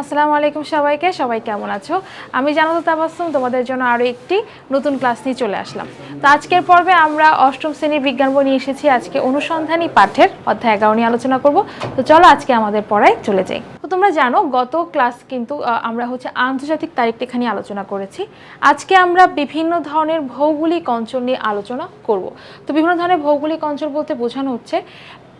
আসসালামু আলাইকুম সবাইকে, সবাই কেমন আছো? আমি জানাতো তাবাসুম তোমাদের জন্য আরও একটি নতুন ক্লাস নিয়ে চলে আসলাম। তো আজকের পর্বে আমরা অষ্টম শ্রেণির বিজ্ঞান বই নিয়ে এসেছি। আজকে অনুসন্ধানী পাঠের অধ্যায় এগারো নিয়ে আলোচনা করব। তো চলো আজকে আমাদের পড়ায় চলে যাই। তো তোমরা জানো, গত ক্লাস কিন্তু আমরা হচ্ছে আন্তর্জাতিক তারিখটা এখানে আলোচনা করেছি। আজকে আমরা বিভিন্ন ধরনের ভৌগোলিক অঞ্চল নিয়ে আলোচনা করব। তো বিভিন্ন ধরনের ভৌগোলিক অঞ্চল বলতে বোঝানো হচ্ছে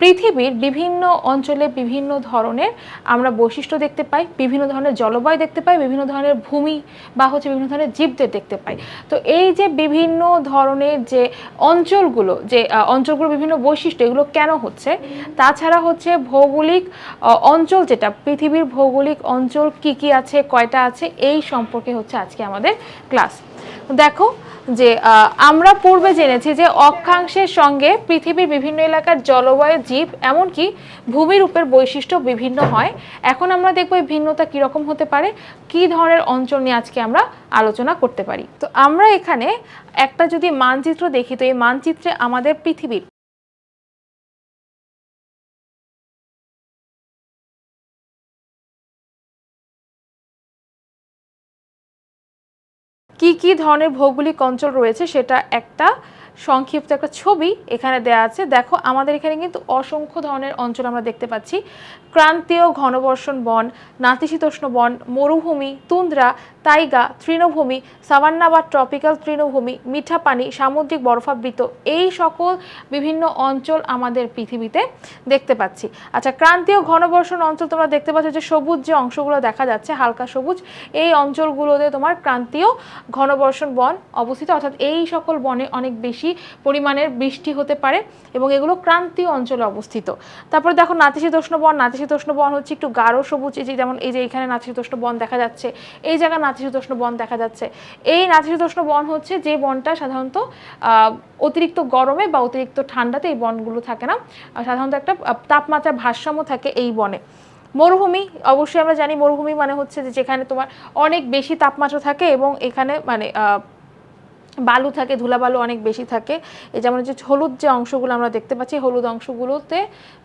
পৃথিবীর বিভিন্ন অঞ্চলে বিভিন্ন ধরনের আমরা বৈশিষ্ট্য দেখতে পাই, বিভিন্ন ধরনের জলবায়ু দেখতে পাই, বিভিন্ন ধরনের ভূমি বা হচ্ছে বিভিন্ন ধরনের জীবদের দেখতে পাই। তো এই যে বিভিন্ন ধরনের যে অঞ্চলগুলো যে অঞ্চলগুলো বিভিন্ন বৈশিষ্ট্য, এগুলো কেন হচ্ছে? তাছাড়া হচ্ছে ভৌগোলিক অঞ্চল যেটা, পৃথিবীর ভৌগোলিক অঞ্চল কি কি আছে, কয়টা আছে, এই সম্পর্কে হচ্ছে আজকে আমাদের ক্লাস। দেখো যে আমরা পূর্বে জেনেছি যে অক্ষাংশের সঙ্গে পৃথিবীর বিভিন্ন এলাকার জলবায়ু জীব এমনকি ভূমিরূপের বৈশিষ্ট্য বিভিন্ন হয়। এখন আমরা দেখব এই ভিন্নতা কীরকম হতে পারে, কি ধরনের অঞ্চল নিয়ে আজকে আমরা আলোচনা করতে পারি। তো আমরা এখানে একটা যদি মানচিত্র দেখি, তো এই মানচিত্রে আমাদের পৃথিবীর কি কি ধরনের ভৌগোলিক অঞ্চল রয়েছে সেটা একটা সংক্ষিপ্ত একটা ছবি এখানে দেওয়া আছে। দেখো, আমাদের এখানে কিন্তু অসংখ্য ধরনের অঞ্চল আমরা দেখতে পাচ্ছি। ক্রান্তীয় ঘনবর্ষণ বন, নাতিশীতোষ্ণ বন, মরুভূমি, তুন্দ্রা, তাইগা, তৃণভূমি সাভান্না বা ট্রপিক্যাল তৃণভূমি মিঠা পানি সামুদ্রিক বরফাবৃত, এই সকল বিভিন্ন অঞ্চল আমাদের পৃথিবীতে দেখতে পাচ্ছি। আচ্ছা ক্রান্তীয় ঘনবর্ষণ অঞ্চল তোমরা দেখতে পাচ্ছ যে সবুজ যে অংশগুলো দেখা যাচ্ছে, হালকা সবুজ, এই অঞ্চলগুলোতে তোমার ক্রান্তীয় ঘনবর্ষণ বন অবস্থিত। অর্থাৎ এই সকল বনে অনেক বেশি পরিমাণের বৃষ্টি হতে পারে এবং এগুলো ক্রান্তীয় অঞ্চলে অবস্থিত। তারপরে দেখো নাতিশীতোষ্ণ বন নাতিশীতোষ্ণ বন হচ্ছে একটু গাঢ় সবুজ, এই যে যেমন এই যে এখানে নাতিশীতোষ্ণ বন দেখা যাচ্ছে, এই জায়গায় নাতিশীতোষ্ণ বন দেখা যাচ্ছে। এই নাতিশীতোষ্ণ বন হচ্ছে যে বনটা সাধারণত অতিরিক্ত গরমে বা অতিরিক্ত ঠান্ডাতে এই বনগুলো থাকে না। সাধারণত একটা তাপমাত্রার ভারসাম্য থাকে এই বনে। মরুভূমি, অবশ্যই আমরা জানি মরুভূমি মানে হচ্ছে যে যেখানে তোমার অনেক বেশি তাপমাত্রা থাকে এবং এখানে মানে বালু থাকে, ধুলাবালু অনেক বেশি থাকে। এই যেমন হচ্ছে হলুদ যে অংশগুলো আমরা দেখতে পাচ্ছি হলুদ অংশগুলোতে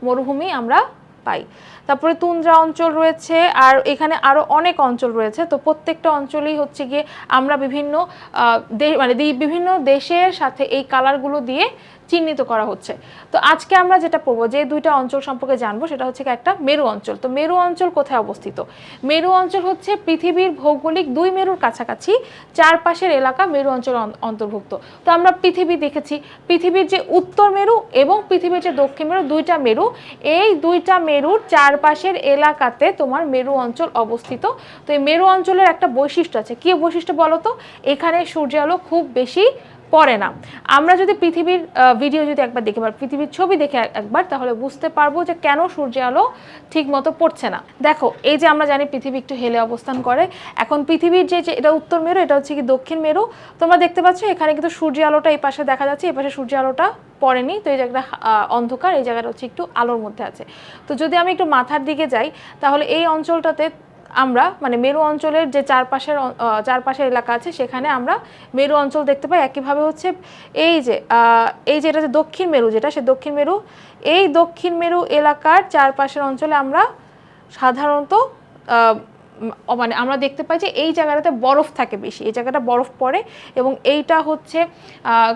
মরুভূমি আমরা পাই। তারপরে তুন্দ্রা অঞ্চল রয়েছে, আর এখানে আরও অনেক অঞ্চল রয়েছে। তো প্রত্যেকটা অঞ্চলেই হচ্ছে গিয়ে আমরা বিভিন্ন মানে বিভিন্ন দেশের সাথে এই কালারগুলো দিয়ে চিহ্নিত করা হচ্ছে। তো আজকে আমরা যেটা পড়ব, যে দুইটা অঞ্চল সম্পর্কে জানব, সেটা হচ্ছে একটা মেরু অঞ্চল। তো মেরু অঞ্চল কোথায় অবস্থিত? মেরু অঞ্চল হচ্ছে পৃথিবীর ভৌগোলিক দুই মেরুর কাছাকাছি চারপাশের এলাকা মেরু অঞ্চল অন্তর্ভুক্ত। তো আমরা পৃথিবী দেখেছি, পৃথিবীর যে উত্তর মেরু এবং পৃথিবীর যে দক্ষিণ মেরু, দুইটা মেরু। এই দুইটা মেরুর চারপাশের এলাকাতে তোমার মেরু অঞ্চল অবস্থিত। তো এই মেরু অঞ্চলের একটা বৈশিষ্ট্য আছে। কি বৈশিষ্ট্য বলো তো? এখানে সূর্যালো খুব বেশি পড়ে না। আমরা যদি পৃথিবীর ভিডিও যদি একবার দেখে পার পৃথিবীর ছবি দেখে একবার, তাহলে বুঝতে পারব যে কেন সূর্য আলো ঠিক মতো পড়ছে না। দেখো, এই যে আমরা জানি পৃথিবী একটু হেলে অবস্থান করে, এখন পৃথিবীর যে যে, এটা উত্তর মেরু, এটা হচ্ছে কি দক্ষিণ মেরু। তোমরা দেখতে পাচ্ছ এখানে কিন্তু সূর্য আলোটা এই পাশে দেখা যাচ্ছে, এই পাশে সূর্য আলোটা পড়েনি। তো এই জায়গাটা অন্ধকার, এই জায়গাটা হচ্ছে একটু আলোর মধ্যে আছে। তো যদি আমি একটু মাথার দিকে যাই, তাহলে এই অঞ্চলটাতে আমরা মানে মেরু অঞ্চলের যে চারপাশের চারপাশের এলাকা আছে, সেখানে আমরা মেরু অঞ্চল দেখতে পাই। একইভাবে হচ্ছে এই যে এই যে এটা যে দক্ষিণ মেরু যেটা, সে দক্ষিণ মেরু, এই দক্ষিণ মেরু এলাকার চারপাশের অঞ্চলে আমরা সাধারণত মানে আমরা দেখতে পাই যে এই জায়গাটাতে বরফ থাকে বেশি, এই জায়গাটা বরফ পড়ে এবং এইটা হচ্ছে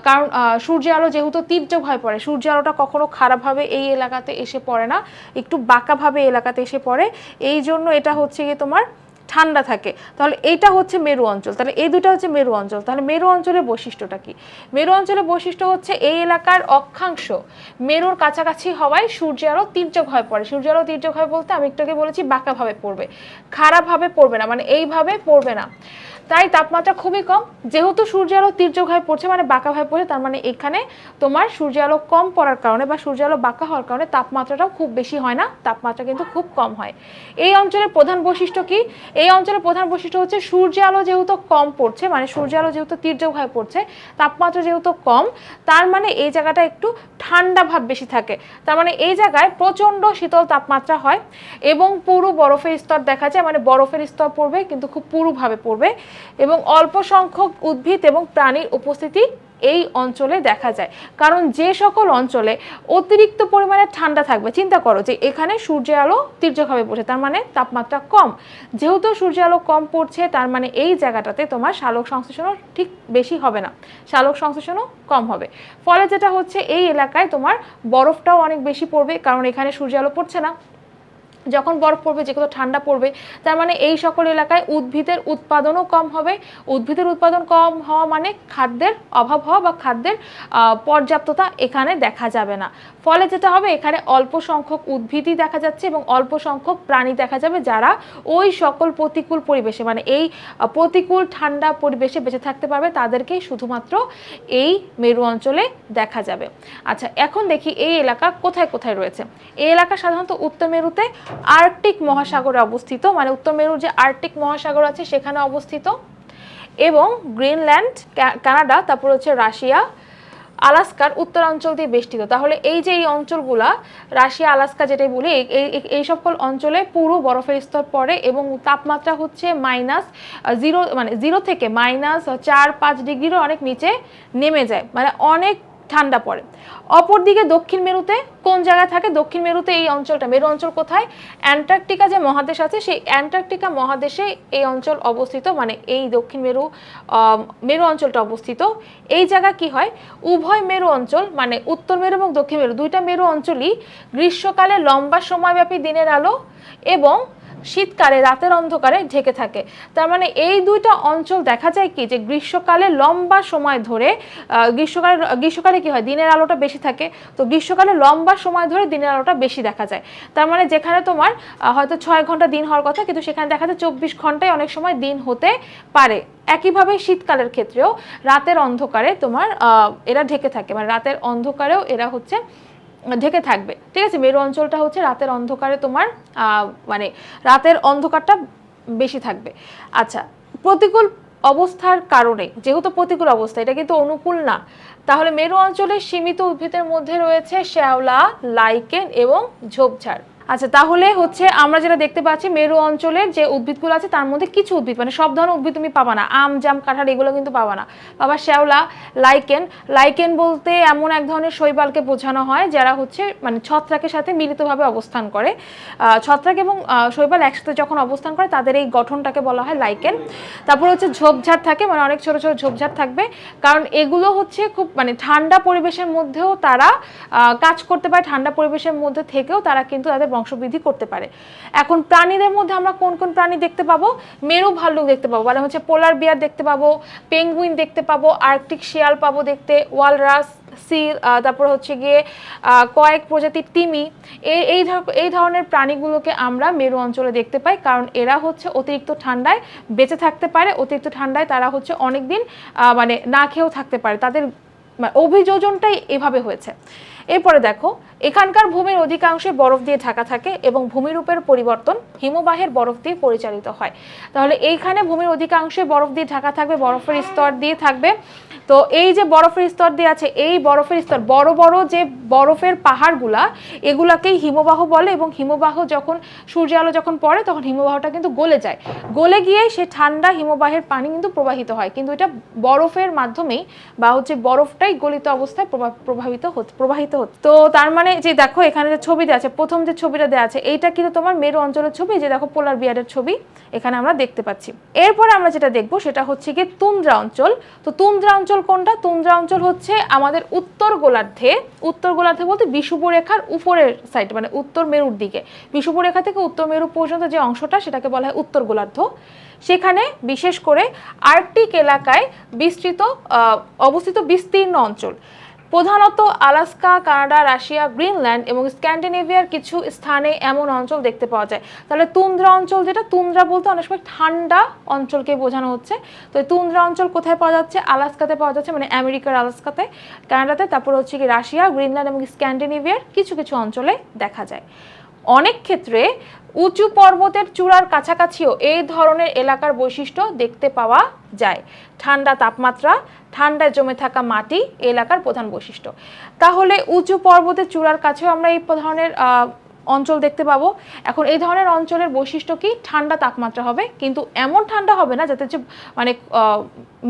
কারণ সূর্য আলো যেহেতু তীর্যভাবে পড়ে, সূর্য আলোটা কখনো খারাপভাবে এই এলাকাতে এসে পড়ে না, একটু বাঁকাভাবে এলাকাতে এসে পড়ে, এই জন্য এটা হচ্ছে গিয়ে তোমার ঠান্ডা থাকে। তাহলে এইটা হচ্ছে মেরু অঞ্চল। তাহলে এই দুটো হচ্ছে মেরু অঞ্চল। তাহলে মেরু অঞ্চলের বৈশিষ্ট্যটা কি? মেরু অঞ্চলের বৈশিষ্ট্য হচ্ছে এই এলাকার অক্ষাংশ মেরুর কাছাকাছি হওয়ায় সূর্য আলো তির্যক হয়ে পড়ে। সূর্য আলো তির্যক হয় বলতে আমি একটু আগে বলেছি বাঁকাভাবে পড়বে। খারাপভাবে পড়বে না মানে এইভাবে পড়বে না। তাই তাপমাত্রা খুবই কম। যেহেতু সূর্য আলো তীর্যক হয়ে পড়ছে মানে বাঁকা হয়ে পড়ছে তার মানে এখানে তোমার সূর্য আলো কম পড়ার কারণে বা সূর্য আলো বাঁকা হওয়ার কারণে তাপমাত্রাটাও খুব বেশি হয় না, তাপমাত্রা কিন্তু খুব কম হয়। এই অঞ্চলের প্রধান বৈশিষ্ট্য কি? এই অঞ্চলের প্রধান বৈশিষ্ট্য হচ্ছে সূর্য আলো যেহেতু কম পড়ছে মানে সূর্য আলো যেহেতু তির্যক হয়ে পড়ছে, তাপমাত্রা যেহেতু কম, তার মানে এই জায়গাটা একটু ঠান্ডা ভাব বেশি থাকে। তার মানে এই জায়গায় প্রচণ্ড শীতল তাপমাত্রা হয় এবং পুরো বরফের স্তর দেখা যায় মানে বরফের স্তর পড়বে কিন্তু খুব পুরুভাবে পড়বে এবং অল্প সংখ্যক উদ্ভিদ এবং প্রাণীর উপস্থিতি এই অঞ্চলে দেখা যায়। কারণ যে সকল অঞ্চলে অতিরিক্ত পরিমাণে ঠান্ডা থাকবে, চিন্তা করো যে এখানে সূর্যের আলো তীর্যকভাবে পড়ছে, তার মানে তাপমাত্রা কম। যেহেতু সূর্যের আলো কম পড়ছে, তার মানে এই জায়গাটাতে তোমার শালক সংশ্লেষণও ঠিক বেশি হবে না, শালক সংশ্লেষণও কম হবে। ফলে যেটা হচ্ছে, এই এলাকায় তোমার বরফটাও অনেক বেশি পড়বে, কারণ এখানে সূর্য আলো পড়ছে না। যখন বরফ পড়বে যেগুলো ঠান্ডা পড়বে, তার মানে এই সকল এলাকায় উদ্ভিদের উৎপাদনও কম হবে। উদ্ভিদের উৎপাদন কম হওয়া মানে খাদ্যের অভাব হওয়া বা খাদ্যের পর্যাপ্ততা এখানে দেখা যাবে না। ফলে যেটা হবে, এখানে অল্প সংখ্যক উদ্ভিদই দেখা যাচ্ছে এবং অল্প সংখ্যক প্রাণী দেখা যাবে যারা ওই সকল প্রতিকূল পরিবেশে মানে এই প্রতিকূল ঠান্ডা পরিবেশে বেঁচে থাকতে পারবে, তাদেরকেই শুধুমাত্র এই মেরু অঞ্চলে দেখা যাবে। আচ্ছা এখন দেখি এই এলাকা কোথায় কোথায় রয়েছে। এই এলাকা সাধারণত উত্তর মেরুতে আর্কটিক মহাসাগরে অবস্থিত মানে উত্তর মেরুর যে আর্কটিক মহাসাগর আছে সেখানে অবস্থিত। এবং গ্রিনল্যান্ড কানাডা, তারপর হচ্ছে রাশিয়া, আলাস্কার উত্তরাঞ্চল দিয়ে বেষ্টিত। তাহলে এই যে এই অঞ্চলগুলা, রাশিয়া, আলাস্কা যেটাই বলি এই- সকল অঞ্চলে পুরো বরফের স্তর পড়ে এবং তাপমাত্রা হচ্ছে মাইনাস জিরো মানে জিরো থেকে মাইনাস চার পাঁচ ডিগ্রিরও অনেক নিচে নেমে যায়। মানে অনেক ঠান্ডা পড়ে। অপরদিকে দক্ষিণ মেরুতে, কোন জায়গায় থাকে? দক্ষিণ মেরুতে এই অঞ্চলটা। মেরু অঞ্চল কোথায়? অ্যান্টার্কটিকা যে মহাদেশ আছে, সেই অ্যান্টার্কটিকা মহাদেশে এই অঞ্চল অবস্থিত মানে এই দক্ষিণ মেরু মেরু অঞ্চলটা অবস্থিত। এই জায়গা কি হয়? উভয় মেরু অঞ্চল মানে উত্তর মেরু এবং দক্ষিণ মেরু, দুইটা মেরু অঞ্চলই গ্রীষ্মকালে লম্বা সময়ব্যাপী দিনের আলো এবং শীতকালে, রাতের অন্ধকারে ঢেকে থাকে। তার মানে এই দুইটা অঞ্চল দেখা যায় কি যে গ্রীষ্মকালে লম্বা সময় ধরে গ্রীষ্মকালে গ্রীষ্মকালে কি হয়? দিনের আলোটা বেশি থাকে। তো গ্রীষ্মকালে লম্বা সময় ধরে দিনের আলোটা বেশি দেখা যায়। তার মানে যেখানে তোমার হয়তো ছয় ঘণ্টা দিন হওয়ার কথা, কিন্তু সেখানে দেখা যায় চব্বিশ ঘন্টায় অনেক সময় দিন হতে পারে। একইভাবে শীতকালের ক্ষেত্রেও রাতের অন্ধকারে তোমার এরা ঢেকে থাকে। মানে রাতের অন্ধকারেও এরা হচ্ছে ঢেকে থাকবে। ঠিক আছে? মেরু অঞ্চলটা হচ্ছে রাতের অন্ধকারে তোমার মানে রাতের অন্ধকারটা বেশি থাকবে। আচ্ছা প্রতিকূল অবস্থার কারণে, যেহেতু প্রতিকূল অবস্থা, এটা কিন্তু অনুকূল না, তাহলে মেরু অঞ্চলে সীমিত উদ্ভিদের মধ্যে রয়েছে শ্যাওলা, লাইকেন এবং ঝোপঝাড়। আচ্ছা তাহলে হচ্ছে আমরা যেটা দেখতে পাচ্ছি মেরু অঞ্চলের যে উদ্ভিদগুলো আছে, তার মধ্যে কিছু উদ্ভিদ মানে সব ধরনের উদ্ভিদ তুমি পাবা না। আম, জাম, কাঁঠাল, এগুলো কিন্তু পাবা না। পাবা শ্যাওলা লাইকেন লাইকেন বলতে এমন এক ধরনের শৈবালকে বোঝানো হয়, যারা হচ্ছে মানে ছত্রাকের সাথে মিলিতভাবে অবস্থান করে। ছত্রাক এবং শৈবাল একসাথে যখন অবস্থান করে, তাদের এই গঠনটাকে বলা হয় লাইকেন তারপর হচ্ছে ঝোপঝাড় থাকে মানে অনেক ছোট ছোট ঝোপঝাড় থাকবে। কারণ এগুলো হচ্ছে খুব মানে ঠান্ডা পরিবেশের মধ্যেও তারা কাজ করতে পারে। ঠান্ডা পরিবেশের মধ্যে থেকেও তারা কিন্তু তাদের বংশবৃদ্ধি করতে পারে। এখন প্রাণীদের মধ্যে আমরা কোন কোন প্রাণী দেখতে পাবো? মেরু ভাল্লুক দেখতে পাবো মানে হচ্ছে পোলার বিয়ার দেখতে পাবো পেঙ্গুইন দেখতে পাবো আর্কটিক শিয়াল পাবো দেখতে ওয়ালরাস সিল তারপর হচ্ছে গিয়ে কয়েক প্রজাতির তিমি। এই এই ধর- এই ধরনের প্রাণীগুলোকে আমরা মেরু অঞ্চলে দেখতে পাই কারণ এরা হচ্ছে অতিরিক্ত ঠান্ডায় বেঁচে থাকতে পারে অতিরিক্ত ঠান্ডায় তারা হচ্ছে অনেকদিন আহ, মানে না খেয়েও থাকতে পারে। তাদের মানে অভিযোজনটাই এভাবে হয়েছে। এরপরে দেখো, এখানকার ভূমির অধিকাংশে বরফ দিয়ে ঢাকা থাকে এবং ভূমিরূপের পরিবর্তন হিমবাহের বরফ দিয়ে পরিচালিত হয়। তাহলে এইখানে ভূমির অধিকাংশে বরফ দিয়ে ঢাকা থাকবে, বরফের স্তর দিয়ে থাকবে। তো এই যে বরফের স্তর দিয়ে আছে, এই বরফের স্তর, বড় বড় যে বরফের পাহাড়গুলা, এগুলাকেই হিমবাহ বলে এবং হিমবাহ যখন সূর্য আলো যখন পড়ে, তখন হিমবাহটা কিন্তু গলে যায়। গলে গিয়ে সে ঠান্ডা হিমবাহের পানি কিন্তু প্রবাহিত হয়। কিন্তু এটা বরফের মাধ্যমেই বা হচ্ছে বরফটাই গলিত অবস্থায় প্রভা- প্রভাবিত প্রবাহিত তো তার মানে যে দেখো এখানে যে ছবি দেওয়া আছে, প্রথম যে ছবিটা দেওয়া আছে, এইটা কিন্তু তোমার মেরু অঞ্চলের ছবি যে দেখো পোলার বিয়ারের ছবি, এখানে আমরা দেখতে পাচ্ছি। এরপরে আমরা যেটা দেখব সেটা হচ্ছে গিয়ে তুন্দ্রা অঞ্চল। তো তুন্দ্রা অঞ্চল কোনটা? তুন্দ্রা অঞ্চল হচ্ছে আমাদের উত্তর গোলার্ধে উত্তর গোলার্ধে বলতে বিষুব রেখার উপরের সাইড মানে উত্তর মেরুর দিকে। বিষুব রেখা থেকে উত্তর মেরু পর্যন্ত যে অংশটা, সেটাকে বলা হয় উত্তর গোলার্ধ। সেখানে বিশেষ করে আর্কটিক এলাকায় বিস্তৃত অবস্থিত বিস্তীর্ণ অঞ্চল। প্রধানত আলাস্কা, কানাডা, রাশিয়া, গ্রিনল্যান্ড এবং স্ক্যান্ডিনেভিয়ার কিছু স্থানে এমন অঞ্চল দেখতে পাওয়া যায়। তাহলে তুন্দ্রা অঞ্চল যেটা, তুন্দ্রা বলতে অনেক সময় ঠান্ডা অঞ্চলকে বোঝানো হচ্ছে। তো এই তুন্দ্রা অঞ্চল কোথায় পাওয়া যাচ্ছে? আলাস্কাতে পাওয়া যাচ্ছে মানে আমেরিকার আলাস্কাতে। কানাডাতে, তারপর হচ্ছে কি রাশিয়া, গ্রিনল্যান্ড এবং স্ক্যান্ডিনেভিয়ার কিছু কিছু অঞ্চলে দেখা যায়। অনেক ক্ষেত্রে উঁচু পর্বতের চূড়ার কাছাকাছিও এই ধরনের এলাকার বৈশিষ্ট্য দেখতে পাওয়া যায়। ঠান্ডা তাপমাত্রা, ঠান্ডায় জমে থাকা মাটি এলাকার প্রধান বৈশিষ্ট্য। তাহলে উঁচু পর্বতের চূড়ার কাছেও আমরা এই ধরনের অঞ্চল দেখতে পাবো। এখন এই ধরনের অঞ্চলের বৈশিষ্ট্য কি? ঠান্ডা তাপমাত্রা হবে, কিন্তু এমন ঠান্ডা হবে না যাতে যে মানে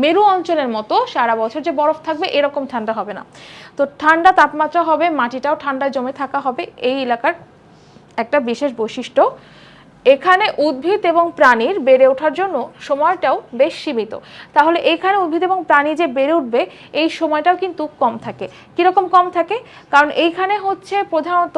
মেরু অঞ্চলের মতো সারা বছর যে বরফ থাকবে এরকম ঠান্ডা হবে না। তো ঠান্ডা তাপমাত্রা হবে, মাটিটাও ঠান্ডায় জমে থাকা হবে, এই এলাকার একটা বিশেষ বৈশিষ্ট্য। এখানে উদ্ভিদ এবং প্রাণীর বেড়ে ওঠার জন্য সময়টাও বেশ সীমিত। তাহলে এখানে উদ্ভিদ এবং প্রাণী যে বেড়ে উঠবে, এই সময়টাও কিন্তু কম থাকে। কীরকম কম থাকে? কারণ এইখানে হচ্ছে প্রধানত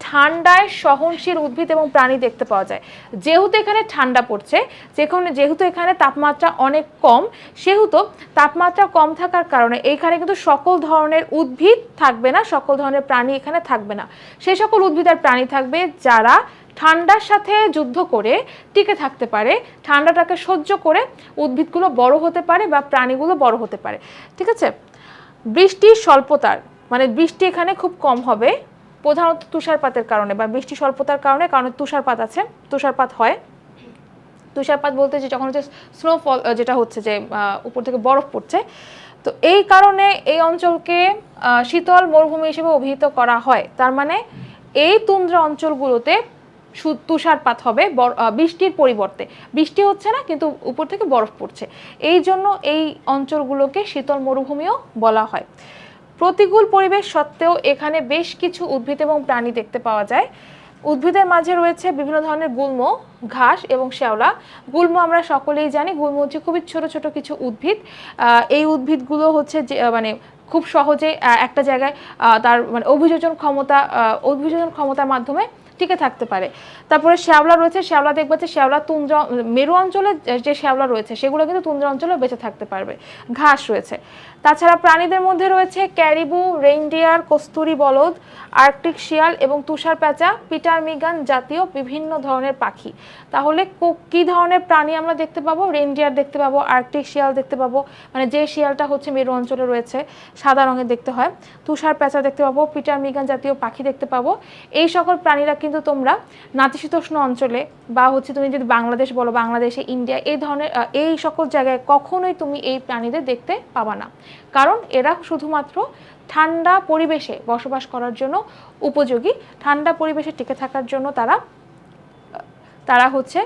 ঠান্ডায় সহনশীল উদ্ভিদ এবং প্রাণী দেখতে পাওয়া যায়। যেহেতু এখানে ঠান্ডা পড়ছে, যেখানে যেহেতু এখানে তাপমাত্রা অনেক কম, সেহেতু তাপমাত্রা কম থাকার কারণে এইখানে কিন্তু সকল ধরনের উদ্ভিদ থাকবে না, সকল ধরনের প্রাণী এখানে থাকবে না। সেই সকল উদ্ভিদ আর প্রাণী থাকবে যারা ঠান্ডার সাথে যুদ্ধ করে টিকে থাকতে পারে, ঠান্ডাটাকে সহ্য করে উদ্ভিদগুলো বড় হতে পারে বা প্রাণীগুলো বড় হতে পারে। ঠিক আছে? বৃষ্টির স্বল্পতার মানে বৃষ্টি এখানে খুব কম হবে। প্রধানত তুষারপাতের কারণে বা বৃষ্টি স্বল্পতার কারণে, কারণ তুষারপাত আছে, তুষারপাত হয়। তুষারপাত বলতে যে যখন হচ্ছে স্নোফল যেটা হচ্ছে যে উপর থেকে বরফ পড়ছে, তো এই কারণে এই অঞ্চলকে শীতল মরুভূমি হিসেবে অভিহিত করা হয়। তার মানে এই তুন্দ্রা অঞ্চলগুলোতে তুষারপাত হবে বৃষ্টির পরিবর্তে। বৃষ্টি হচ্ছে না, কিন্তু উপর থেকে বরফ পড়ছে। এই জন্য এই অঞ্চলগুলোকে শীতল মরুভূমিও বলা হয়। প্রতিকূল পরিবেশ সত্ত্বেও এখানে বেশ কিছু উদ্ভিদ এবং প্রাণী দেখতে পাওয়া যায়। উদ্ভিদের মাঝে রয়েছে বিভিন্ন ধরনের গুল্ম, ঘাস এবং শ্যাওলা। গুল্ম আমরা সকলেই জানি, গুল্ম হচ্ছে খুবই ছোট ছোট কিছু উদ্ভিদ। এই উদ্ভিদগুলো হচ্ছে যে মানে খুব সহজে একটা জায়গায় তার মানে অভিযোজন ক্ষমতা অভিযোজন ক্ষমতার মাধ্যমে টিকে থাকতে পারে। তারপরে শ্যাওলা রয়েছে, শ্যাওলা দেখবে যে শ্যাওলা তুন্দ্রা মেরু অঞ্চলে যে শ্যাওলা রয়েছে, সেগুলো কিন্তু তুন্দ্রা অঞ্চলে বেঁচে থাকতে পারবে। ঘাস রয়েছে। তাছাড়া প্রাণীদের মধ্যে রয়েছে ক্যারিবু, রেইনডিয়ার, কস্তুরি বলদ, আর্কটিক শিয়াল এবং তুষার প্যাঁচা, পিটার মিগান জাতীয় বিভিন্ন ধরনের পাখি। তাহলে কো- ধরনের প্রাণী আমরা দেখতে পাবো? রেইনডিয়ার দেখতে পাবো, আর্কটিক শিয়াল দেখতে পাবো মানে যে শিয়ালটা হচ্ছে মেরু অঞ্চলে রয়েছে, সাদা রঙের দেখতে হয়। তুষার প্যাঁচা দেখতে পাবো, পিটার মিগান জাতীয় পাখি দেখতে পাবো। এই সকল প্রাণীরা কিন্তু তোমরা নাতিশীতোষ্ণ অঞ্চলে বা হচ্ছে তুমি যদি বাংলাদেশ বলো, বাংলাদেশে, ইন্ডিয়া, এই ধরনের এই সকল জায়গায় কখনোই তুমি এই প্রাণীদের দেখতে পাবা না। কারণ এরা শুধুমাত্র ঠান্ডা পরিবেশে বসবাস করার জন্য উপযোগী। ঠান্ডা পরিবেশে টিকে থাকার জন্য তারা তারা হচ্ছে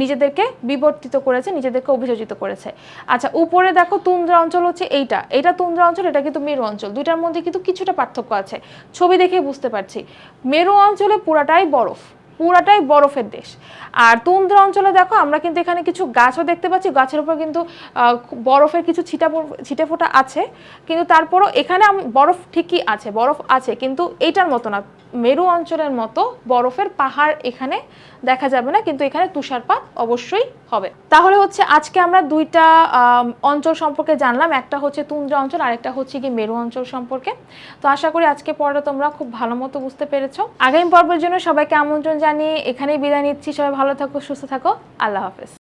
নিজেদেরকে বিবর্তিত করেছে, নিজেদেরকে অভিযোজিত করেছে। আচ্ছা উপরে দেখো তুন্দ্রা অঞ্চল হচ্ছে এইটা। এটা তুন্দ্রা অঞ্চল, এটা কিন্তু মেরু অঞ্চল। দুইটার মধ্যে কিন্তু কিছুটা পার্থক্য আছে। ছবি দেখে বুঝতে পারছি। মেরু অঞ্চলে পুরাটাই বরফ। পুরাটাই বরফের দেশ। আর তুন্দ্রা অঞ্চলে দেখো, আমরা কিন্তু এখানে কিছু গাছও দেখতে পাচ্ছি। গাছের উপর কিন্তু বরফের কিছু ছিটা ছিটে ফোটা আছে। কিন্তু তারপরও এখানে বরফ ঠিকই আছে, বরফ আছে। কিন্তু এইটার মতো না। মেরু অঞ্চলের মতো বরফের পাহাড় এখানে দেখা যাবে না, কিন্তু এখানে তুষারপাত অবশ্যই হবে। তাহলে হচ্ছে আজকে আমরা দুইটা অঞ্চল সম্পর্কে জানলাম। একটা হচ্ছে তুন্দ্রা অঞ্চল, আরেকটা হচ্ছে কি মেরু অঞ্চল সম্পর্কে। তো আশা করি আজকে পর্বটা তোমরা খুব ভালো মতো বুঝতে পেরেছ। আগামী পর্বের জন্য সবাইকে আমন্ত্রণ জানিয়ে এখানেই বিদায় নিচ্ছি। সবাই ভালো থাকো, সুস্থ থাকো। আল্লাহ হাফেজ।